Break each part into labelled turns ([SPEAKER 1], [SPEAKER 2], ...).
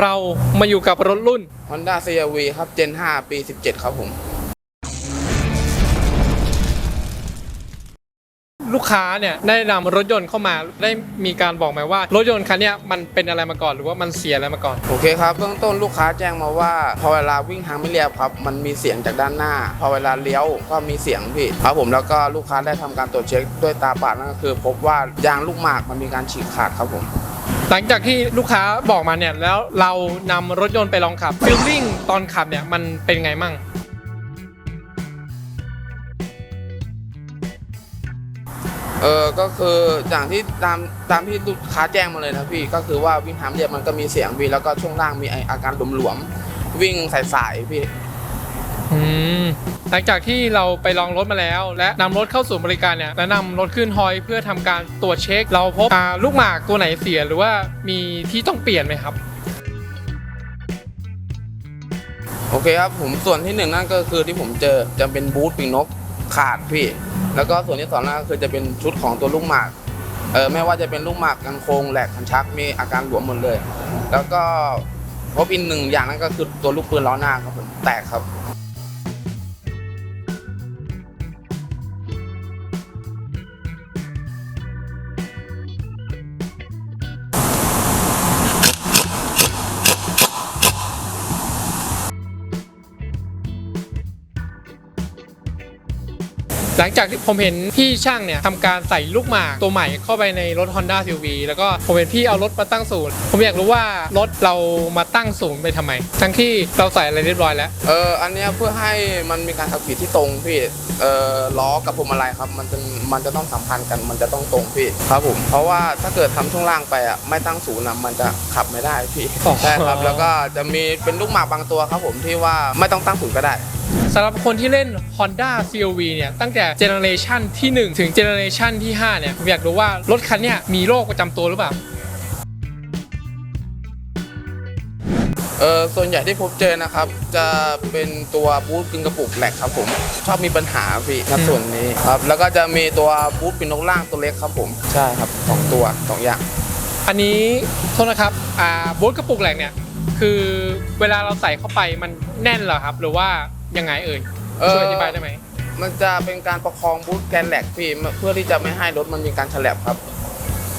[SPEAKER 1] เรามาอยู่กับรถรุ่น
[SPEAKER 2] Honda CRV ครับ Gen 5 ปี 17 ครับผม
[SPEAKER 1] ลูกค้าเนี่ยได้นำรถยนต์เข้ามาได้มีการบอกไหมว่า รถยนต์คันเนี้ยมันเป็นอะไรมาก่อนหรือว่ามันเสียอะไรมาก่อน
[SPEAKER 2] โอเคครับเบื้องต้นลูกค้าแจ้งมาว่า พอเวลาวิ่งทางไม่เรียบครับ มันมีเสียงจากด้านหน้า พอเวลาเลี้ยวก็มีเสียงพี่ครับผมแล้วก็ลูกค้าได้ทำการตรวจเช็คด้วยตาเปล่านั่นก็คือ พบว่ายางลูกหมากมันมีการฉีกขาดครับผม
[SPEAKER 1] หลังจากที่ลูกค้าบอกมาเนี่ยแล้วเรานำรถยนต์ไปลองขับฟีลลิ่งตอนขับเนี่ยมันเป็นไงมั่ง
[SPEAKER 2] เออก็คืออย่างที่ตามตามที่ลูกค้าแจ้งมาเลยนะพี่ก็คือว่าวิ่งทางเรียบมันก็มีเสียงพี่แล้วก็ช่วงล่างมีอาการหลวมๆวิ่งสายๆพี่
[SPEAKER 1] อืม หลังจากที่เราไปลองรถมาแล้ว และนำรถเข้าสู่บริการเนี่ยและนำรถขึ้นฮอยเพื่อทำการตรวจเช็ค เราพบาลูกหมากตัวไหนเสียหรือว่ามีที่ต้องเปลี่ยนไหมครับ
[SPEAKER 2] โอเคครับผมส่วนที่หนึ่งนั่นก็คือที่ผมเจอจะเป็นบูทปีกนกขาดพี่ แล้วก็ส่วนที่สองนั่นก็คือจะเป็นชุดของตัวลูกหมากเออไม่ว่าจะเป็นลูกหมากกันโครงแหลกคันชักมีอาการหลวมหมดเลย แล้วก็พบอีกหนึ่งอย่างนั่นก็คือตัวลูกปืนล้อหน้าครับผมแตกครับ
[SPEAKER 1] หลังจากที่ผมเห็นพี่ช่างเนี่ยทำการใส่ลูกหมากตัวใหม่เข้าไปในรถ Honda CRV แล้วก็ผมเห็นพี่เอารถมาตั้งศูนย์ผมอยากรู้ว่ารถเรามาตั้งศูนย์ไปทำไม ทั้งที่เราใส่อะไรเรียบร้อยแล้ว
[SPEAKER 2] เอออันเนี้ยเพื่อให้มันมีการขับขี่ที่ตรงพี่เออล้อกับพวงมาลัยครับ มันจะมันจะต้องสัมพันธ์กันมันจะต้องตรงพี่ครับผมเพราะว่าถ้าเกิดทำช่วงล่างไปอะไม่ตั้งศูนย์อะมันจะขับไม่ได้พี่
[SPEAKER 1] อ๋อ
[SPEAKER 2] ใช่ครับแล้วก็จะมีเป็นลูกหมากบางตัวครับผมที่ว่าไม่ต้องตั้งศูนย์ก็ได้
[SPEAKER 1] สำหรับคนที่เล่น Honda CRV เนี่ยตั้งแต่เจเนอเรชันที่ 1 ถึงเจเนอเรชันที่ 5 เนี่ยผมอยากรู้ว่ารถคันเนี้ยมีโรคประจำตัวหรือเปล่า
[SPEAKER 2] เออส่วนใหญ่ที่พบเจอนะครับ จะเป็นตัวบูทกึ่งกระปุกแหลกครับผมชอบมีปัญหาพี่ในส่วนนี้ครับ แล้วก็จะมีตัวบูทปีนกล่างตัวเล็กครับผมใช่ครับสองตัวสองอย่าง
[SPEAKER 1] อันนี้โทษนะครับอ่าบูทกระปุกแหลกเนี่ยคือเวลาเราใส่เข้าไปมันแน่นเหรอครับ หรือว่า ยังไงเอ่ย
[SPEAKER 2] เอ่อ
[SPEAKER 1] ช่วยอธิบายได้ไหม
[SPEAKER 2] มันจะเป็นการประคองบูทแกนแหลกพี่เพื่อที่จะไม่ให้รถมันมีการฉลับครับ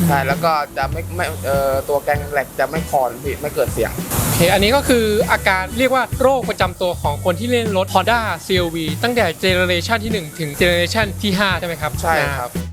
[SPEAKER 2] ใช่แล้วก็จะไม่ไม่เอ่อตัวแกนแหลกจะไม่คอนพี่ไม่เกิดเสียง
[SPEAKER 1] โอเคอันนี้ก็คืออาการเรียกว่าโรคประจำตัวของคนที่เล่นรถ Honda CRV ตั้งแต่เจเนอเรชันที่ 1 ถึงเจเนอเรชันที่ 5 ใช่ไหมครับ
[SPEAKER 2] ใช่ครับ
[SPEAKER 1] อ่า